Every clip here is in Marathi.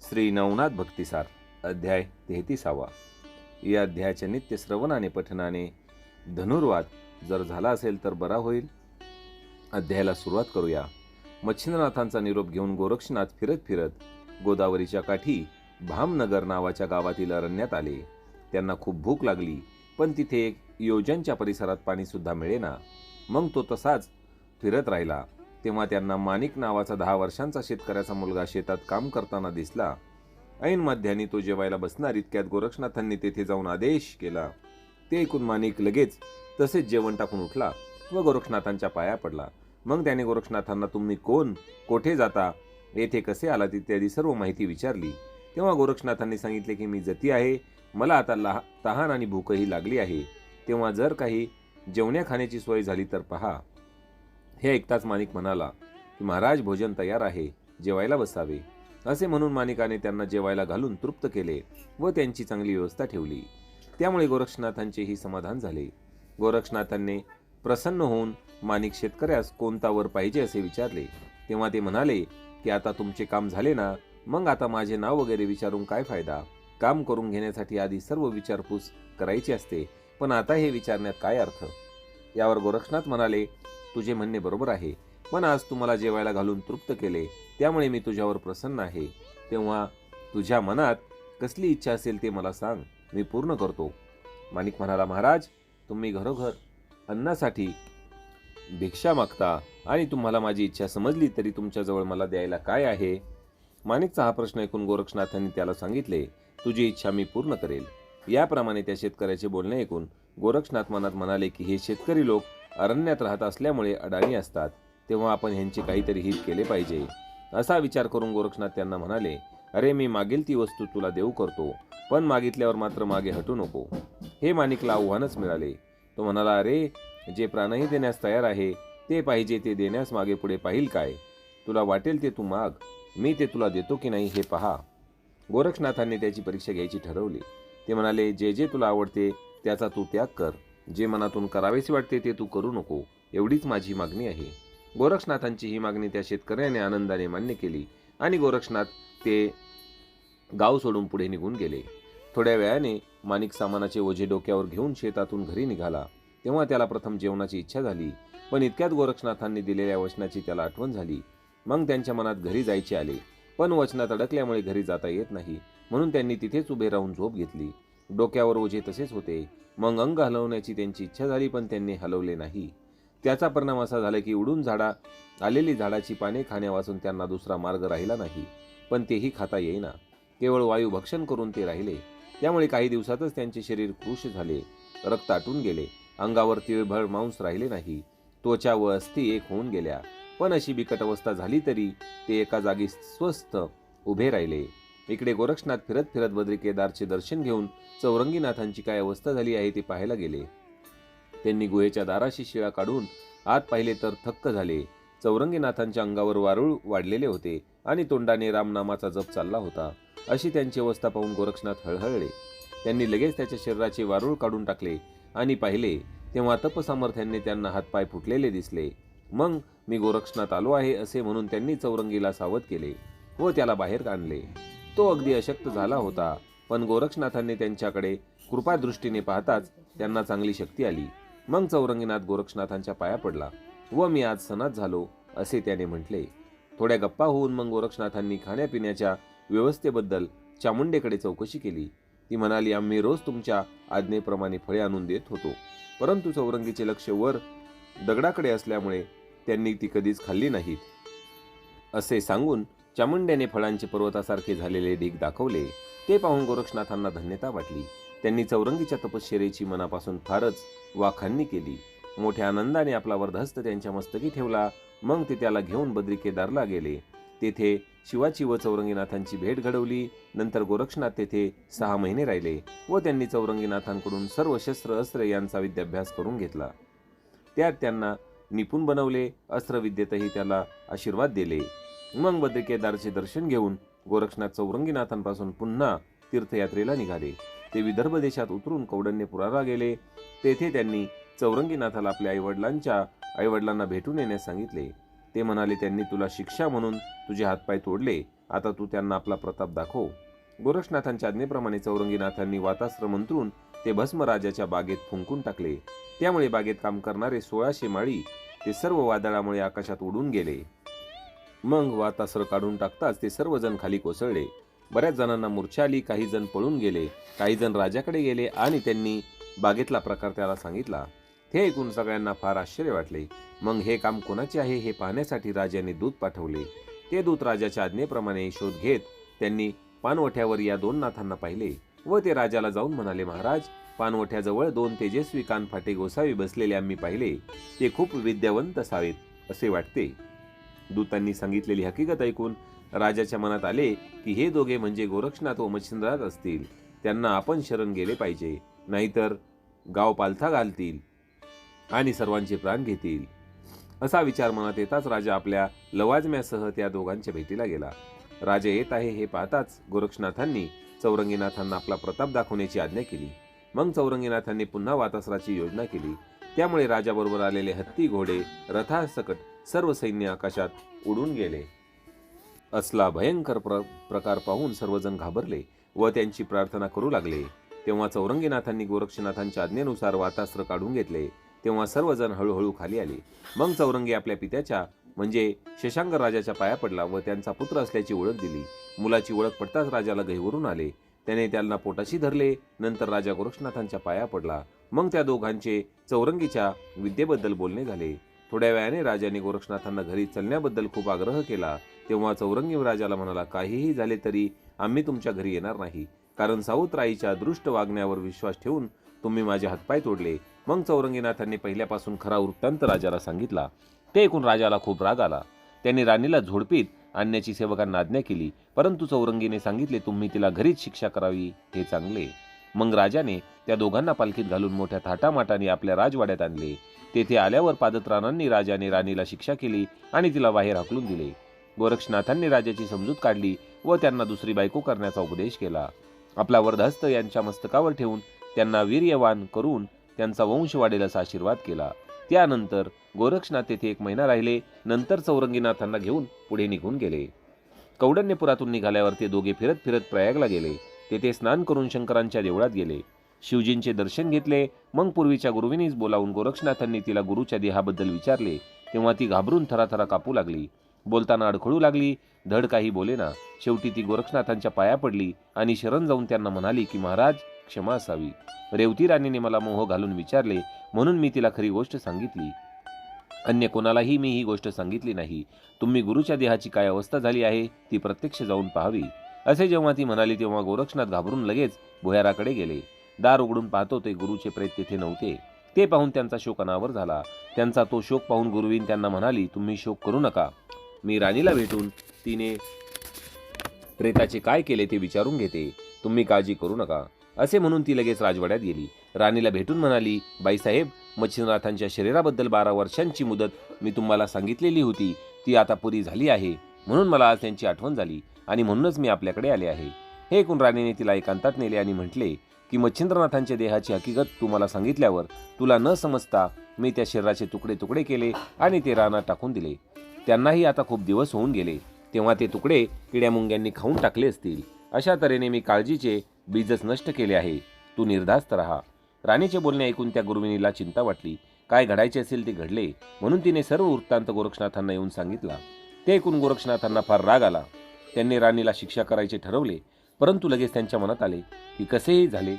श्री नवनाथ भक्तिसार अध्याय तेहतीसावा. या अध्यायाच्या नित्य श्रवणाने पठनाने धनुर्वाद जर झाला असेल तर बरा होईल. अध्यायाला सुरुवात करूया. मच्छिंद्रनाथांचा निरोप घेऊन गोरक्षनाथ फिरत फिरत गोदावरीच्या काठी भामनगर नावाच्या गावातील अरण्यात आले. त्यांना खूप भूक लागली पण तिथे एक योजनच्या परिसरात पाणीसुद्धा मिळेना. मग तो तसाच फिरत राहिला. तेव्हा त्यांना माणिक नावाचा दहा वर्षांचा शेतकऱ्याचा मुलगा शेतात काम करताना दिसला. ऐन मध्यानी तो जेवायला बसणार इतक्यात गोरक्षनाथांनी तेथे जाऊन आदेश केला. ते ऐकून माणिक लगेच तसेच जेवण टाकून उठला व गोरक्षनाथांच्या पाया पडला. मग त्याने गोरक्षनाथांना तुम्ही कोण? कोठे जाता? येथे कसे आलात? इत्यादी सर्व माहिती विचारली. तेव्हा गोरक्षनाथांनी सांगितले की मी जती आहे. मला आता लहा तहान आणि भूकही लागली आहे. तेव्हा जर काही जेवण्या खाण्याची सोय झाली तर पहा. हे ऐकताच माणिक म्हणाला की महाराज भोजन तयार आहे जेवायला बसावे. असे म्हणून माणिकाने त्यांना जेवायला घालून तृप्त केले व त्यांची चांगली व्यवस्था ठेवली. त्यामुळे गोरक्षनाथांचेही समाधान झाले. गोरक्षनाथांनी प्रसन्न होऊन माणिक शेतकऱ्यास कोणता वर पाहिजे असे विचारले. तेव्हा ते म्हणाले की आता तुमचे काम झाले ना मग आता माझे नाव वगैरे विचारून काय फायदा? काम करून घेण्यासाठी आधी सर्व विचारपूस करायची असते पण आता हे विचारण्यात काय अर्थ? यावर गोरक्षनाथ म्हणाले तुझे म्हणणे बरोबर आहे. पण आज तुम्हाला जेवायला घालून तृप्त केले त्यामुळे मी तुझ्यावर प्रसन्न आहे. तेव्हा तुझ्या मनात कसली इच्छा असेल ते मला सांग मी पूर्ण करतो. माणिक म्हणाला महाराज तुम्ही घरोघर अन्नासाठी भिक्षा मागता आणि तुम्हाला माझी इच्छा समजली तरी तुमच्याजवळ मला द्यायला काय आहे? माणिकचा हा प्रश्न ऐकून गोरक्षनाथांनी त्याला सांगितले तुझी इच्छा मी पूर्ण करेल. याप्रमाणे त्या शेतकऱ्याचे बोलणे ऐकून गोरक्षनाथ मनात म्हणाले की हे शेतकरी लोक अरण्यात राहत असल्यामुळे अडाणी असतात तेव्हा आपण ह्यांचे काहीतरी हित केले पाहिजे. असा विचार करून गोरक्षनाथ त्यांना म्हणाले अरे मी मागेल ती वस्तू तुला देऊ करतो पण मागितल्यावर मात्र मागे हटू नको. हे माणिकला आव्हानच मिळाले. तो म्हणाला अरे जे प्राणही देण्यास तयार आहे ते पाहिजे ते देण्यास मागे पुढे पाहिल काय? तुला वाटेल ते तू माग मी ते तुला देतो की नाही हे पहा. गोरक्षनाथांनी त्याची परीक्षा घ्यायची ठरवली. ते म्हणाले जे जे तुला आवडते त्याचा तू त्याग कर. जे मनातून करावेसे वाटते ते तू करू नको एवढीच माझी मागणी आहे. गोरक्षनाथांची ही मागणी त्या शेतकऱ्याने आनंदाने मान्य केली आणि गोरक्षनाथ ते गाव सोडून पुढे निघून गेले. थोड्या वेळाने माणिक सामानाचे ओझे डोक्यावर घेऊन शेतातून घरी निघाला. तेव्हा त्याला प्रथम जेवणाची इच्छा झाली पण इतक्यात गोरक्षनाथांनी दिलेल्या वचनाची त्याला आठवण झाली. मग त्यांच्या मनात घरी जायचे आले पण वचनात अडकल्यामुळे घरी जाता येत नाही म्हणून त्यांनी तिथेच उभे राहून झोप घेतली. डोक्यावर ओझे तसेच होते. मग अंग हलवण्याची त्यांची इच्छा झाली पण त्यांनी हलवले नाही. त्याचा परिणाम असा झाला की उडून झाडा आलेली झाडाची पाने खाण्यापासून त्यांना दुसरा मार्ग राहिला नाही पण तेही खाता येईना. केवळ वायू भक्षण करून ते राहिले. त्यामुळे काही दिवसातच त्यांचे शरीर कृश झाले रक्त आटून गेले. अंगावर तिळभर मांस राहिले नाही. त्वचा व अस्थी एक होऊन गेल्या. पण अशी बिकट अवस्था झाली तरी ते एका जागी स्वस्थ उभे राहिले. इकडे गोरक्षनाथ फिरत फिरत बद्री केदारचे दर्शन घेऊन चौरंगीनाथांची काय अवस्था झाली आहे ते पाहायला गेले. त्यांनी गुहेच्या दाराशी शिळा काढून आत पाहिले तर थक्क झाले. चौरंगीनाथांच्या अंगावर वारुळ वाढलेले होते आणि तोंडाने रामनामाचा जप चालला होता. अशी त्यांची अवस्था पाहून गोरक्षनाथ हळहळले. त्यांनी लगेच त्याच्या शरीराचे वारुळ काढून टाकले आणि पाहिले तेव्हा तपसामर्थ्यांनी त्यांना हातपाय फुटलेले दिसले. मग मी गोरक्षनाथ आलो आहे असे म्हणून त्यांनी चौरंगीला सावध केले व त्याला बाहेर आणले. तो अगदी अशक्त झाला होता. पण गोरक्षनाथांनी त्यांच्याकडे कृपादृष्टीने पाहताच त्यांना चांगली शक्ती आली. मग चौरंगीनाथ गोरक्षनाथांच्या पाया पडला. व मी आज सनात झालो असे त्याने म्हटले. थोड्या गप्पा होऊन मग गोरक्षनाथांनी खाण्यापिण्याच्या व्यवस्थेबद्दल चामुंडेकडे चौकशी केली. ती म्हणाली आम्ही रोज तुमच्या आज्ञेप्रमाणे फळे आणून देत होतो. परंतु चौरंगीचे लक्ष वर दगडाकडे असल्यामुळे त्यांनी ती कधीच खाल्ली नाहीत. असे सांगून चामुंड्याने फळांचे पर्वतासारखे झालेले ढीग दाखवले ते पाहून गोरक्षनाथांना धन्यता वाटली. त्यांनी चौरंगीच्या तपश्चर्येची मनापासून फारच वाखाणणी केली. मोठ्या आनंदाने आपला वर्धहस्त त्यांच्या मस्तकी ठेवला मग ते त्याला घेऊन बद्री केदारला गेले. तेथे शिवाची व चौरंगीनाथांची भेट घडवली नंतर गोरक्षनाथ तेथे सहा महिने राहिले व त्यांनी चौरंगीनाथांकडून सर्व शस्त्र अस्त्र यांचा विद्याभ्यास करून घेतला. त्यात त्यांना निपुण बनवले अस्त्रविद्येतही त्याला आशीर्वाद दिले. मग बद्रिकेदारचे दर्शन घेऊन गोरक्षनाथ चौरंगीनाथांपासून पुन्हा तीर्थयात्रेला निघाले. ते विदर्भ देशात उतरून कौडण्यपुराला गेले. तेथे त्यांनी चौरंगीनाथाला आपल्या आईवडिलांच्या आईवडिलांना भेटून येण्यास सांगितले. ते म्हणाले त्यांनी तुला शिक्षा म्हणून तुझे हातपाय तोडले. आता तू त्यांना आपला प्रताप दाखव. गोरक्षनाथांच्या आज्ञेप्रमाणे चौरंगीनाथांनी वातास्त्र मंत्रून ते भस्म राजाच्या बागेत फुंकून टाकले. त्यामुळे बागेत काम करणारे सोळाशे माळी ते सर्व वादळामुळे आकाशात उडून गेले. मग वातासर काढून टाकताच ते सर्वजण खाली कोसळले. बऱ्याच जणांना मूर्छा आली काही जण पळून गेले काही जण राजाकडे गेले आणि त्यांनी बागेतला प्रकार त्याला सांगितला. हे ऐकून सगळ्यांना फार आश्चर्य वाटले. मग हे काम कोणाचे आहे हे पाहण्यासाठी राजाने दूत पाठवले. ते दूत राजाच्या आज्ञेप्रमाणे शोध घेत त्यांनी पानवठ्यावर या दोन नाथांना पाहिले व ते राजाला जाऊन म्हणाले महाराज पानवठ्याजवळ दोन तेजस्वी कानफाटे गोसावी बसलेले आम्ही पाहिले. ते खूप विद्यावंत असावेत असे वाटते. दूतांनी सांगितलेली हकीकत ऐकून राजाच्या मनात आले की हे दोघे म्हणजे गोरक्षनाथ व मच्छिंद्रनाथ असतील. त्यांना आपण शरण गेले पाहिजे. नाहीतर गाव पालथा घालतील आणि सर्वांचे प्राण घेतील. असा विचार मनात येताच राजा आपल्या लवाजम्यासह त्या दोघांच्या भेटीला गेला. राजा येत आहे हे पाहताच गोरक्षनाथांनी चौरंगीनाथांना आपला प्रताप दाखवण्याची आज्ञा केली. मग चौरंगीनाथांनी पुन्हा वातासराची योजना केली. त्यामुळे राजाबरोबर आलेले हत्ती घोडे रथासकट सर्व सैन्य आकाशात उडून गेले. असला भयंकर प्र प्रकार पाहून सर्वजण घाबरले व त्यांची प्रार्थना करू लागले. तेव्हा चौरंगीनाथांनी गोरक्षनाथांच्या आज्ञेनुसार वातास्त्र काढून घेतले. तेव्हा सर्वजण हळूहळू खाली आले. मग चौरंगी आपल्या पित्याच्या म्हणजे शशांक राजाच्या पाया पडला व त्यांचा पुत्र असल्याची ओळख दिली. मुलाची ओळख पडताच राजाला गहिवरून आले. त्याने त्यांना पोटाशी धरले नंतर राजा गोरक्षनाथांच्या पाया पडला. मग त्या दोघांचे चौरंगीच्या विद्येबद्दल बोलणे झाले. थोड्या वेळाने राजाने गोरक्षनाथांना घरी चलण्याबद्दल खूप आग्रह केला. तेव्हा चौरंगी राजाला म्हणाला काहीही झाले तरी आम्ही तुमच्या घरी येणार नाही. कारण साऊतराईच्या दृष्ट वागण्यावर विश्वास ठेवून तुम्ही माझे हातपाय तोडले. मग चौरंगीनाथांनी पहिल्यापासून खरा वृत्तांत राजाला सांगितला. ते ऐकून राजाला खूप राग आला. त्यांनी राणीला झोडपीत आणण्याची सेवकांना आज्ञा केली. परंतु चौरंगीने सांगितले तुम्ही तिला घरीच शिक्षा करावी हे चांगले. मग राजाने त्या दोघांना पालखीत घालून मोठ्या थाटामाटाने आपल्या राजवाड्यात आणले. तेथे आल्यावर पादत्राणांनी राजाने राणीला शिक्षा केली आणि तिला बाहेर हाकलून दिले. गोरक्षनाथांनी राजाची समजूत काढली व त्यांना दुसरी बायको करण्याचा उपदेश केला. आपला वरदहस्त यांच्या मस्तकावर ठेवून त्यांना वीर्यवान करून त्यांचा वंश वाढेल असा आशीर्वाद केला. त्यानंतर गोरक्षनाथ तेथे एक महिना राहिले नंतर चौरंगीनाथांना घेऊन पुढे निघून गेले. कौडण्यपुरातून निघाल्यावर ते दोघे फिरत फिरत प्रयागला गेले. तेथे स्नान करून शंकरांच्या देवळात गेले. शिवजींचे दर्शन घेतले मग पूर्वीच्या गुरुविनीच बोलावून गोरक्षनाथांनी तिला गुरुच्या देहाबद्दल विचारले तेव्हा ती घाबरून थराथरा कापू लागली. बोलताना अडखळू लागली धड काही बोलेना शेवटी ती गोरक्षनाथांच्या पाया पडली आणि शरण जाऊन त्यांना म्हणाली की महाराज क्षमा असावी. रेवती राणीने मला मोह घालून विचारले म्हणून मी तिला खरी गोष्ट सांगितली. अन्य कोणालाही मी ही गोष्ट सांगितली नाही. तुम्ही गुरुच्या देहाची काय अवस्था झाली आहे ती प्रत्यक्ष जाऊन पाहावी. असे जेव्हा ती म्हणाली तेव्हा गोरक्षनाथ घाबरून लगेच भुयाराकडे गेले. दार उघडून पाहतो ते गुरुचे प्रेत तेथे नव्हते. ते पाहून त्यांचा शोक अनावर झाला. त्यांचा तो शोक पाहून गुरुवीन त्यांना म्हणाली तुम्ही शोक करू नका. मी राणीला भेटून तिने प्रेताचे काय केले ते विचारून घेते. तुम्ही काळजी करू नका. असे म्हणून ती लगेच राजवाड्यात गेली. राणीला भेटून म्हणाली बाईसाहेब मच्छिंद्रनाथांच्या शरीराबद्दल बारा वर्षांची मुदत मी तुम्हाला सांगितलेली होती. ती आता पुरी झाली आहे. म्हणून मला आज त्यांची आठवण झाली आणि म्हणूनच मी आपल्याकडे आले आहे. हे ऐकून राणीने तिला एकांतात नेले आणि म्हटले की मच्छिंद्रनाथांच्या देहाची हकीकत तुम्हाला सांगितल्यावर तुला न समजता मी त्या शरीराचे तुकडे तुकडे केले आणि ते रानात टाकून दिले. त्यांनाही आता खूप दिवस होऊन गेले. तेव्हा ते तुकडे किड्यामुंग्यांनी खाऊन टाकले असतील. अशा तऱ्हेने मी काळजीचे बीजच नष्ट केले आहे. तू निर्धास्त राहा. राणीचे बोलणे ऐकून त्या गुरुविणीला चिंता वाटली. काय घडायचे असेल ते घडले म्हणून तिने सर्व वृत्तांत गोरक्षनाथांना येऊन सांगितला. ते ऐकून गोरक्षनाथांना फार राग आला. त्यांनी राणीला शिक्षा करायचे ठरवले. परंतु लगेच त्यांच्या मनात आले की कसेही झाले?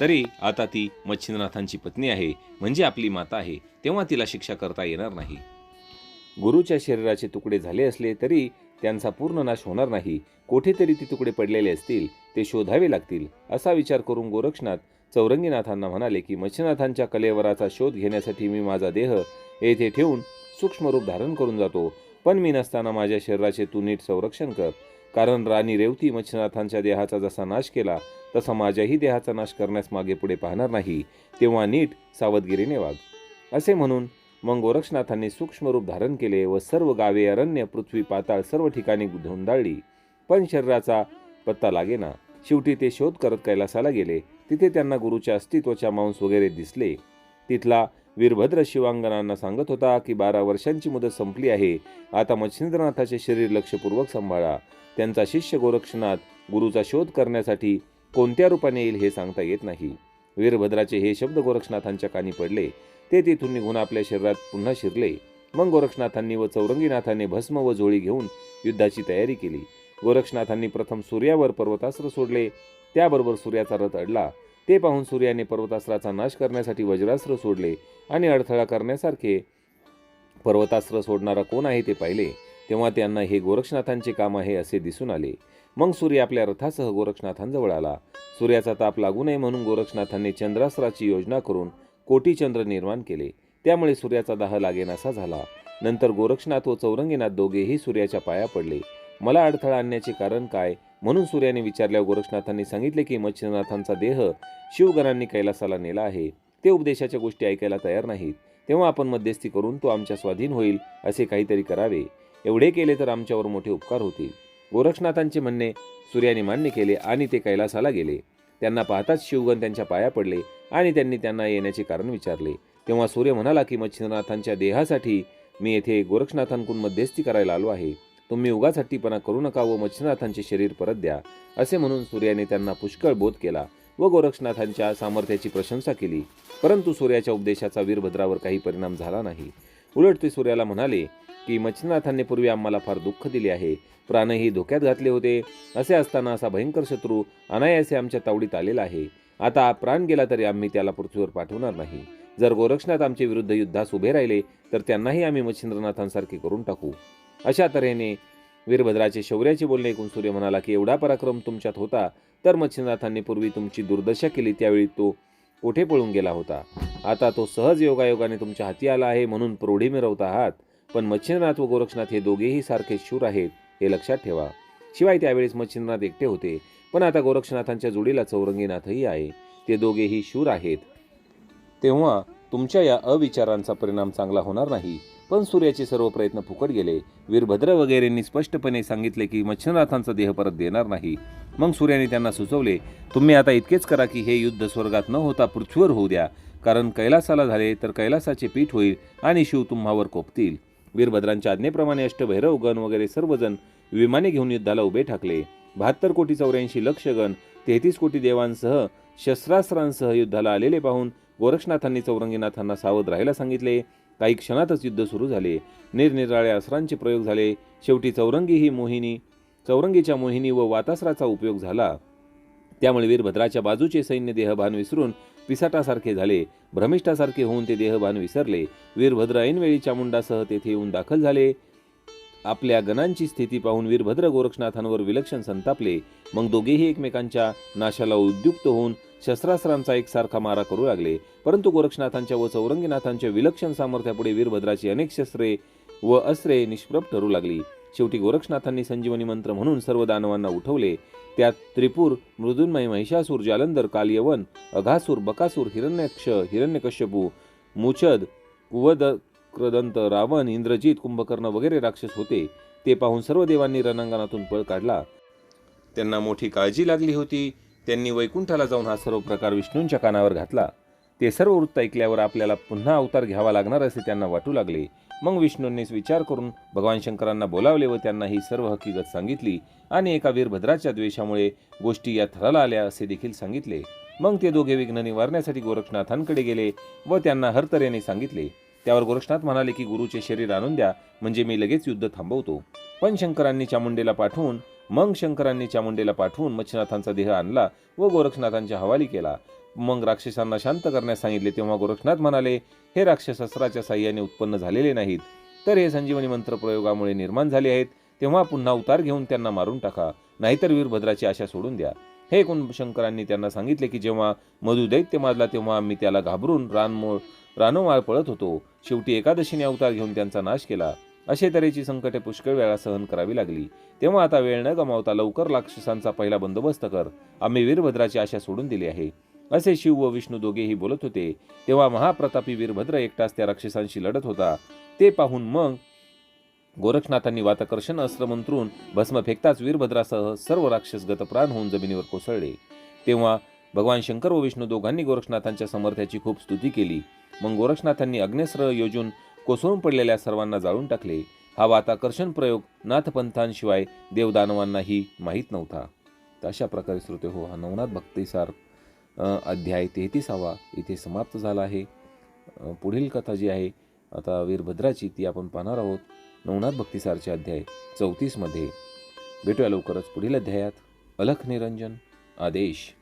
तरी आता ती मच्छिंद्रनाथांची पत्नी आहे म्हणजे आपली माता आहे तेव्हा तिला शिक्षा करता येणार नाही. गुरुच्या शरीराचे तुकडे झाले असले तरी त्यांचा पूर्ण नाश होणार नाही. कोठेतरी ती तुकडे पडलेले असतील ते शोधावे लागतील असा विचार करून गोरक्षनाथ चौरंगीनाथांना म्हणाले की मच्छिनाथांच्या कलेवराचा शोध घेण्यासाठी मी माझा देह येथे ठेवून सूक्ष्म रूप धारण करून जातो पण मी नसताना माझ्या शरीराचे तू नीट संरक्षण कर. कारण राणी रेवती मच्छिनाथांच्या देहाचा जसा नाश केला तसा माझ्याही देहाचा नाश करण्यास मागे पुढे पाहणार नाही तेव्हा नीट सावधगिरीने वाघ असे म्हणून मग गोरक्षनाथांनी सूक्ष्म रूप धारण केले व सर्व गावे अरण्य पृथ्वी पाताळ सर्व ठिकाणी धुंदाळली पण शरीराचा पत्ता लागेना. शेवटी ते शोध करत कैलासाला गेले. तिथे त्यांना गुरुच्या अस्तित्वाच्या मांस वगैरे दिसले. तिथला वीरभद्र शिवांगणांना सांगत होता की बारा वर्षांची मुदत संपली आहे. आता मच्छिंद्रनाथाचे शरीर लक्षपूर्वक सांभाळा. त्यांचा शिष्य गोरक्षनाथ गुरुचा शोध करण्यासाठी कोणत्या रूपाने येईल हे सांगता येत नाही. वीरभद्राचे हे शब्द गोरक्षनाथांच्या कानी पडले. ते तिथून निघून आपल्या शरीरात पुन्हा शिरले. मग गोरक्षनाथांनी व चौरंगीनाथाने भस्म व झोळी घेऊन युद्धाची तयारी केली. गोरक्षनाथांनी प्रथम सूर्यावर पर्वतास्त्र सोडले. त्याबरोबर सूर्याचा रथ अडला. ते पाहून सूर्याने पर्वतास्त्राचा नाश करण्यासाठी वज्रास्त्र सोडले आणि अडथळा करण्यासारखे पर्वतास्त्र सोडणारा कोण आहे ते पाहिले. तेव्हा त्यांना हे गोरक्षनाथांचे काम आहे असे दिसून आले. मग सूर्य आपल्या रथासह गोरक्षनाथांजवळ आला. सूर्याचा ताप लागू नये म्हणून गोरक्षनाथांनी चंद्रास्त्राची योजना करून कोटी चंद्र निर्माण केले. त्यामुळे सूर्याचा दाह लागेनासा झाला. नंतर गोरक्षनाथ व चौरंगीनाथ दोघेही सूर्याच्या पाया पडले. मला अडथळा आणण्याचे कारण काय? म्हणून सूर्याने विचारल्यावर गोरक्षनाथांनी सांगितले की मच्छिंद्रनाथांचा देह शिवगणांनी कैलासाला नेला आहे. ते उपदेशाच्या गोष्टी ऐकायला तयार नाहीत. तेव्हा आपण मध्यस्थी करून तो आमच्या स्वाधीन होईल असे काहीतरी करावे. एवढे केले तर आमच्यावर मोठे उपकार होतील. गोरक्षनाथांचे म्हणणे सूर्याने मान्य केले आणि ते कैलासाला गेले. त्यांना पाहताच शिवगण त्यांच्या पाया पडले आणि त्यांनी त्यांना येण्याचे कारण विचारले. तेव्हा सूर्य म्हणाला की मच्छिंद्रनाथांच्या देहासाठी मी येथे गोरक्षनाथांकडून मध्यस्थी करायला आलो आहे. तुम्ही उगाच हट्टीपणा करू नका व मच्छिंद्रनाथांचे शरीर परत द्या असे म्हणून सूर्याने त्यांना पुष्कळ बोध केला व गोरक्षनाथांच्या सामर्थ्याची प्रशंसा केली. परंतु सूर्याच्या उपदेशाचा वीरभद्रावर काही परिणाम झाला नाही. उलट ते सूर्याला म्हणाले की मच्छिंद्रनाथांनी पूर्वी आम्हाला फार दुःख दिले आहे. प्राणही धोक्यात घातले होते. असे असताना असा भयंकर शत्रू अनायासे आमच्या तावडीत आलेला आहे. आता प्राण गेला तरी आम्ही त्याला पृथ्वीवर पाठवणार नाही. जर गोरक्षनाथ आमच्या विरुद्ध युद्धास उभे राहिले तर त्यांनाही आम्ही मच्छिंद्रनाथांसारखे करून टाकू. अशा तऱ्हेने वीरभद्राचे शौर्याचे बोलणे ऐकून सूर्य म्हणाला की एवढा पराक्रम तुमच्यात होता तर मच्छिंद्रनाथांनी पूर्वी तुमची दुर्दशा केली त्यावेळी तो कोठे पळून गेला होता? आता तो सहज योगायोगाने तुमच्या हाती आला आहे म्हणून प्रौढी मिरवत आहात. पण मच्छिंद्रनाथ व गोरक्षनाथ हे दोघेही सारखे शूर आहेत हे लक्षात ठेवा. शिवाय त्यावेळेस मच्छिंद्रनाथ एकटे होते पण आता गोरक्षनाथांच्या जोडीला चौरंगीनाथही आहे. ते दोघेही शूर आहेत. तेव्हा तुमच्या या अविचारांचा परिणाम चांगला होणार नाही पण सूर्याचे सर्व प्रयत्न फुकट गेले. वीरभद्र वगैरेंनी स्पष्टपणे सांगितले की मच्छिंद्रनाथांचा देह परत देणार नाही. मग सूर्याने त्यांना सुचवले तुम्ही आता इतकेच करा की हे युद्ध स्वर्गात न होता पृथ्वीवर होऊ द्या. कारण कैलासाला झाले तर कैलासाचे पीठ होईल आणि शिव तुम्हावर कोपतील. वीरभद्रांच्या आज्ञेप्रमाणे अष्टभैरव गण वगैरे सर्वजण विमाने घेऊन युद्धाला उभे ठाकले. बहात्तर कोटी चौऱ्याऐंशी लक्ष गण तेहतीस कोटी देवांसह शस्त्रास्त्रांसह युद्धाला आलेले पाहून गोरक्षनाथांनी चौरंगीनाथांना सावध राहायला सांगितले. काही क्षणातच युद्ध सुरू झाले. निरनिराळ्या अस्त्रांचे प्रयोग झाले. शेवटी चौरंगी ही मोहिनी चौरंगीच्या मोहिनी व वातास्त्राचा उपयोग झाला. त्यामुळे वीरभद्राच्या बाजूचे सैन्य देहभान विसरून पिसाटासारखे झाले. भ्रमिष्ठासारखे होऊन ते देहभान विसरले. वीरभद्र ऐनवेळी चामुंडासह तेथे येऊन दाखल झाले. आपल्या गणांची स्थिती पाहून वीरभद्र गोरक्षनाथांवर विलक्षण संतापले. मग दोघेही एकमेकांच्या नाशाला उद्युक्त होऊन शस्त्रास्त्रांचा एकसारखा मारा करू लागले. परंतु गोरक्षनाथांच्या व चौरंगीनाथांच्या विलक्षण सामर्थ्यापुढे वीरभद्राची अनेक शस्त्रे व अस्त्रे निष्प्रभ ठरू लागली. शेवटी गोरक्षनाथांनी संजीवनी मंत्र म्हणून सर्व दानवांना उठवले. त्यात त्रिपूर मृदुन्मय महिषासूर जालंधर कालियवन अघासूर बकासूर हिरण्यक्ष हिरण्यकश्यपू मुचद कुवद क्रदंत रावण इंद्रजित कुंभकर्ण वगैरे राक्षस होते. ते पाहून सर्व देवांनी रणांगणातून पळ काढला. त्यांना मोठी काळजी लागली होती. त्यांनी वैकुंठाला जाऊन हा सर्व प्रकार विष्णूंच्या कानावर घातला. ते सर्व वृत्त ऐकल्यावर आपल्याला पुन्हा अवतार घ्यावा लागणार असे त्यांना वाटू लागले. मग विष्णूंनीच विचार करून भगवान शंकरांना बोलावले व त्यांना ही सर्व हकीकत सांगितली आणि एका वीरभद्राच्या द्वेषामुळे गोष्टी या थराला आल्या असे देखील सांगितले. मग ते दोघे विघ्न निवारण्यासाठी गोरक्षनाथांकडे गेले व त्यांना हरतऱ्याने सांगितले. त्यावर गोरक्षनाथ म्हणाले की गुरुचे शरीर आणून द्या म्हणजे मी लगेच युद्ध थांबवतो. पण शंकरांनी चामुंडेला पाठवून मग शंकरांनी चामुंडेला पाठवून मच्छनाथांचा देह आणला व गोरक्षनाथांच्या हवाली केला. मग राक्षसांना शांत करण्यास सांगितले तेव्हा गोरक्षनाथ म्हणाले हे राक्षस अस्त्राच्या साह्याने उत्पन्न झालेले नाहीत. तर हे संजीवनी मंत्र प्रयोगामुळे निर्माण झाले आहेत. तेव्हा पुन्हा उतार घेऊन त्यांना मारून टाका. नाहीतर वीरभद्राची आशा सोडून द्या. हे ऐकून शंकरांनी त्यांना सांगितले की जेव्हा मधु दैत्य माजला तेव्हा आम्ही त्याला घाबरून रानमोळ रानोमाळ पळत होतो. शेवटी एकादशीने अवतार घेऊन त्यांचा नाश केला. अशे तऱ्हेची संकटे पुष्कळ वेळा सहन करावी लागली. तेव्हा आता वेळ न गमावता लवकर राक्षसांचा पहिला बंदोबस्त कर. आम्ही वीरभद्राची आशा सोडून दिली आहे. असे शिव व विष्णू दोघेही बोलत होते. तेव्हा महाप्रतापी वीरभद्र एकटाच त्या राक्षसांशी लढत होता. ते पाहून मग गोरक्षनाथांनी वातकर्षण अस्त्र मंत्रून भस्म फेकताच वीरभद्रासह सर्व राक्षस गतप्राण होऊन जमिनीवर कोसळले. तेव्हा भगवान शंकर व विष्णू दोघांनी गोरक्षनाथांच्या समर्थ्याची खूप स्तुती केली. मग गोरक्षनाथांनी अग्नेस्त्र योजून कोसळून पडलेल्या सर्वांना जाळून टाकले. हा वाताकर्षण प्रयोग नाथपंथांशिवाय देवदानवांनाही माहीत नव्हता. तर अशा प्रकारे श्रोते हो हा नवनाथ भक्तीसार अध्याय तेहतीसावा इथे समाप्त झाला आहे. पुढील कथा जी आहे आता वीरभद्राची ती आपण पाहणार आहोत. नवनाथ भक्तिसारचे अध्याय चौतीसमध्ये. भेटूया लवकरच पुढील अध्यायात. अलख निरंजन आदेश.